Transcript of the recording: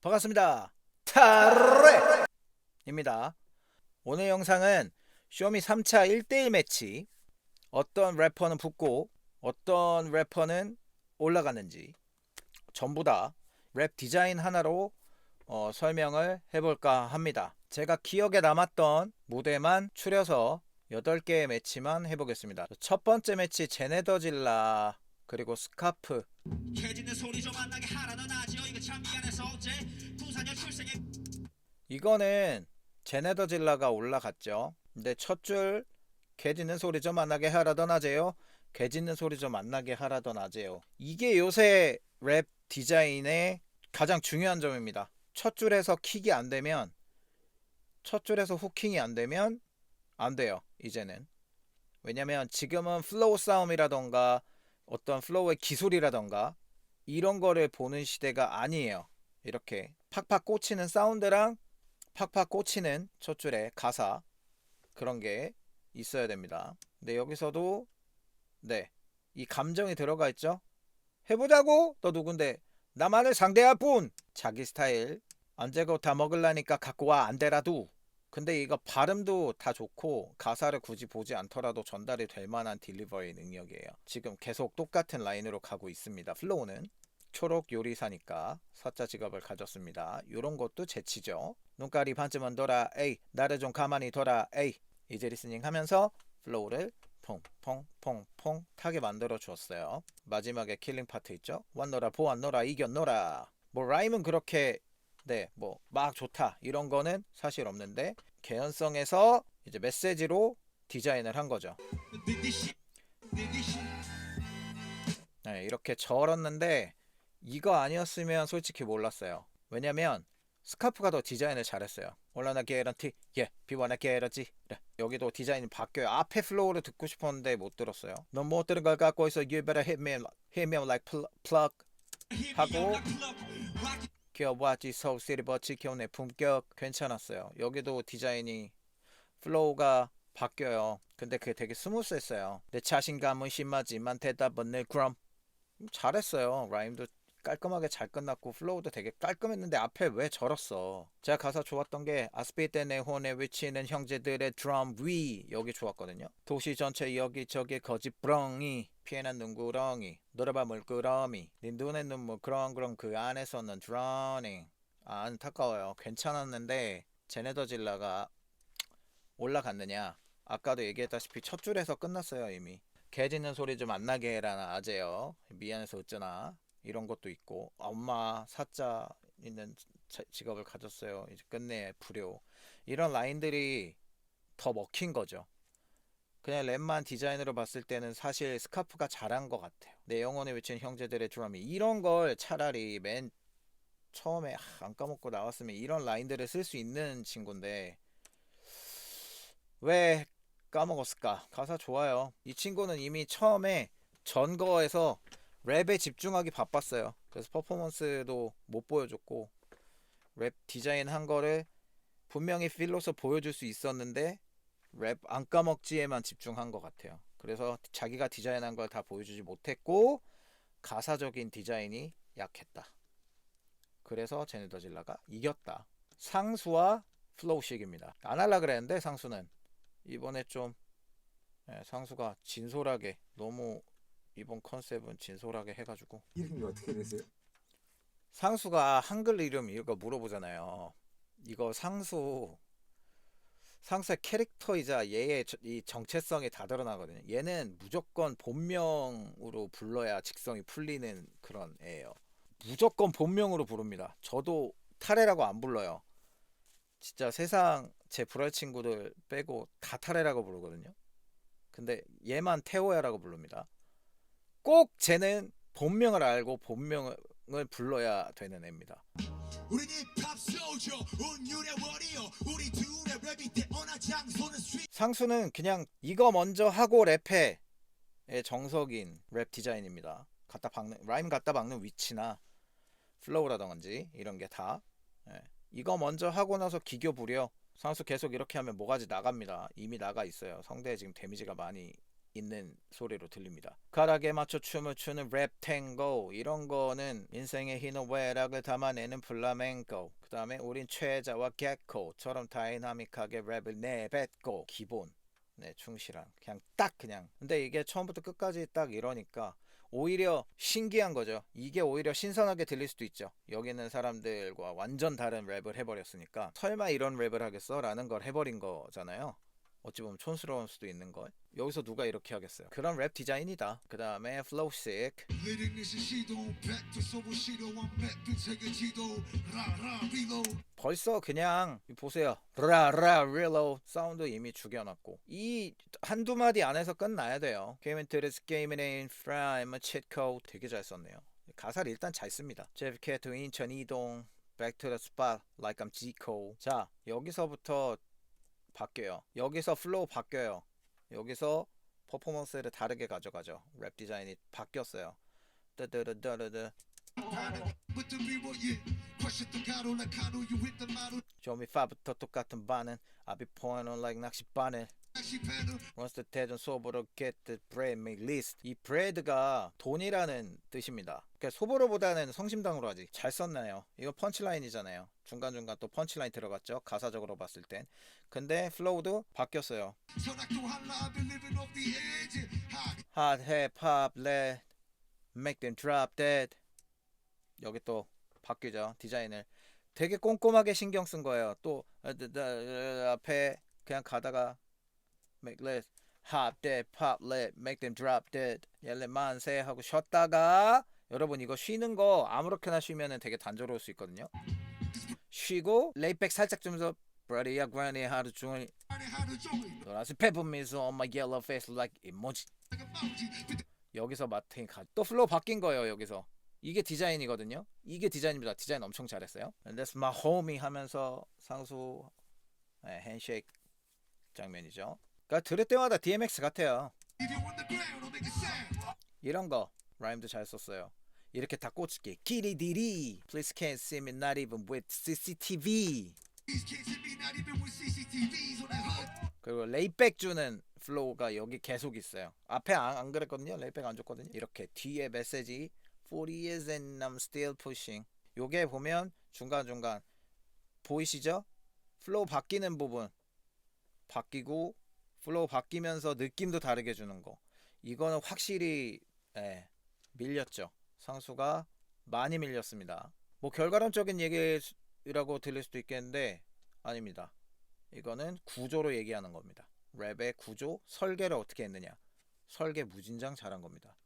반갑습니다. 타레입니다. 오늘 영상은 쇼미 3차 1대1 매치 어떤 래퍼는 붙고 어떤 래퍼는 올라가는지 전부 다 랩 디자인 하나로 어, 설명을 해볼까 합니다. 제가 기억에 남았던 무대만 추려서 8개의 매치만 해보겠습니다. 첫 번째 매치 제네더질라 그리고 스카프 이거는 제네더 질라가 올라갔죠. 근데 첫 줄 개짖는 소리 좀 안 나게 하라던 하재요. 개짖는 소리 좀 안 나게 하라던 하재요. 이게 요새 랩 디자인의 가장 중요한 점입니다. 첫 줄에서 킥이 안 되면 첫 줄에서 후킹이 안 되면 안 돼요. 이제는. 왜냐면 지금은 플로우 싸움이라던가 어떤 플로우의 기술이라던가 이런 거를 보는 시대가 아니에요. 이렇게 팍팍 꽂히는 사운드랑 팍팍 꽂히는 첫 줄에 가사 그런 게 있어야 됩니다. 근데 여기서도 네. 이 감정이 들어가 있죠. 해보자고 너 누군데 나만을 상대할 뿐 자기 스타일 언제고 다 먹을라니까 갖고 와 안 되라도 근데 이거 발음도 다 좋고 가사를 굳이 보지 않더라도 전달이 될 만한 딜리버리 능력이에요. 지금 계속 똑같은 라인으로 가고 있습니다. 플로우는 초록 요리사니까 사자 직업을 가졌습니다. 요런 것도 재치죠. 눈깔이 반쯤은 돌아 에이 나를 좀 가만히 둬라 에이 이제 리스닝 하면서 플로우를 퐁퐁퐁퐁 타게 만들어 주었어요. 마지막에 킬링 파트 있죠. 왔노라 보았노라 이겼노라. 뭐 라임은 그렇게 네 뭐 막 좋다 이런 거는 사실 없는데 개연성에서 이제 메시지로 디자인을 한 거죠. 네, 이렇게 절었는데 이거 아니었으면 솔직히 몰랐어요. 왜냐면 스카프가 더 디자인을 잘했어요. 올라나 게런티, 예, 게러지. 네, 여기도 디자인이 바뀌어요. 앞에 플로우를 듣고 싶었는데 못 들었어요. 넌못 들은 걸 갖고 있어. You better hit me, hit me like pl- plug. 하고 기어봤지 서울시리 버치켜내 품격 괜찮았어요. 여기도 디자인이 플로우가 바뀌어요. 근데 그게 되게 스무스했어요. 내 자신감은 심하지만 대답은 늘 그럼 잘했어요. 라임도 깔끔하게 잘 끝났고 플로우도 되게 깔끔했는데 앞에 왜 저렀어? 제가 가사 좋았던 게 아스피테 내 혼에 위치는 형제들의 드럼 위 여기 좋았거든요. 도시 전체 여기저기 거짓 브렁이 피해난 눈구렁이 노래방 물끄러미 네 눈에 눈물 그렁그렁 그 안에서는 드러닝 아, 안타까워요. 괜찮았는데 제네더 질라가 올라갔느냐? 아까도 얘기했다시피 첫 줄에서 끝났어요 이미. 개 짖는 소리 좀 안 나게 해라는 아재요. 미안해서 어쩌나 이런 것도 있고 엄마 사자 있는 자- 직업을 가졌어요. 이제 끝내 불효 이런 라인들이 더 먹힌 거죠. 그냥 랩만 디자인으로 봤을 때는 사실 스카프가 잘한 것 같아요. 내 영혼에 외친 형제들의 드럼이 이런 걸 차라리 맨 처음에 하, 안 까먹고 나왔으면 이런 라인들을 쓸 수 있는 친구인데 왜 까먹었을까? 가사 좋아요. 이 친구는 이미 처음에 전거에서 랩에 집중하기 바빴어요. 그래서 퍼포먼스도 못 보여줬고 랩 디자인 한 거를 분명히 필로서 보여줄 수 있었는데 랩 안 까먹지에만 집중한 것 같아요. 그래서 자기가 디자인한 걸 다 보여주지 못했고 가사적인 디자인이 약했다. 그래서 제네더질라가 이겼다. 상수와 플로우식입니다. 안 할라 그랬는데 상수는 이번에 좀 예, 상수가 진솔하게 너무 이번 컨셉은 진솔하게 해가지고 이름이 어떻게 되세요? 상수가 한글 이름 이거 물어보잖아요. 이거 상수 상수의 캐릭터이자 얘의 저- 이 정체성이 다 드러나거든요. 얘는 무조건 본명으로 불러야 직성이 풀리는 그런 애예요. 무조건 본명으로 부릅니다. 저도 타레라고 안 불러요. 진짜 세상 제 불알 친구들 빼고 다 타레라고 부르거든요. 근데 얘만 태호야라고 부릅니다. 꼭 쟤는 본명을 알고 본명을 불러야 되는 애입니다. 상수는 그냥 이거 먼저 하고 랩해 의 정석인 랩 디자인입니다. 갖다 박는 라임 갖다 박는 위치나 플로우라든지 이런 게다 이거 먼저 하고 나서 기교 부려 상수 계속 이렇게 하면 모가지 나갑니다. 이미 나가 있어요. 성대에 지금 데미지가 많이 있는 소리로 들립니다. 가락에 맞춰 춤을 추는 랩 탱고 이런 거는 인생의 희노애락을 담아내는 플라멩코 그 다음에 우린 최자와 개코처럼 다이나믹하게 랩을 내뱉고 기본 네 충실한 그냥 딱 그냥 근데 이게 처음부터 끝까지 딱 이러니까 오히려 신기한 거죠. 이게 오히려 신선하게 들릴 수도 있죠. 여기 있는 사람들과 완전 다른 랩을 해버렸으니까 설마 이런 랩을 하겠어? 라는 걸 해버린 거잖아요. 어찌 보면 촌스러울 수도 있는 걸. 여기서 누가 이렇게 하겠어요? 그런 랩 디자인이다. 그 다음에 리로 벌써 그냥 보세요. 라라 릴로 사운드 이미 죽여놨고 이 한두 마디 안에서 끝나야 돼요. Came into this game in frame cheat code 되게 잘 썼네요. 가사를 일단 잘 씁니다. To 인천 이동 back to the spot like I'm Zico. 자 여기서부터 바뀌어요. 여기서 플로우 바뀌어요. 여기서 퍼포먼스를 다르게 가져가죠. 랩 디자인이 바뀌었어요. the model 조미 파부터 똑같은 반응 I be pouring 낚시 패널 Once the 대전 소보로 get the bread make list. 이 bread가 돈이라는 뜻입니다. 그러니까 소보로보다는 성심당으로 하지 잘 썼나요. 이거 펀치라인이잖아요. 중간중간 또 펀치라인 들어갔죠. 가사적으로 봤을 땐. 근데 플로우도 바뀌었어요. Hot hip hop let make them drop dead. 여기 또 바뀌죠 디자인을. 되게 꼼꼼하게 신경 쓴 거예요. 또 어, 앞에 그냥 가다가 make let hop dead pop let make them drop dead 옐레 만세 하고 쉬었다가 여러분 이거 쉬는 거 아무렇게나 쉬면은 되게 단조로울 수 있거든요. 쉬고 레이백 살짝 주면서 브라디야 그라니 하루 종일 노란색 페퍼민트 on my yellow face like emoji. 여기서 마틴 가. 또 플로우 바뀐 거예요 여기서. 이게 디자인이거든요. 이게 디자인입니다. 디자인 엄청 잘했어요. And that's my homie 하면서 상수 네, 핸쉐이크 장면이죠 그러니까 들을 때마다 DMX 같아요 이런 거 라임도 잘 썼어요 이렇게 다 꽂을게 기리디리 Please can't see me not even with CCTV 그리고 레이백 주는 플로우가 여기 계속 있어요. 앞에 안, 안 그랬거든요. 레이백 안 줬거든요. 이렇게 뒤에 메시지 40 years and I'm still pushing. 요게 보면 중간중간 보이시죠? 플로우 바뀌는 부분 바뀌고 플로우 바뀌면서 느낌도 다르게 주는 거. 이거는 확실히 예, 밀렸죠. 상수가 많이 밀렸습니다. 뭐 결과론적인 얘기라고 들릴 수도 있겠는데 아닙니다. 이거는 구조로 얘기하는 겁니다. 랩의 구조, 설계를 어떻게 했느냐. 설계 무진장 잘한 겁니다.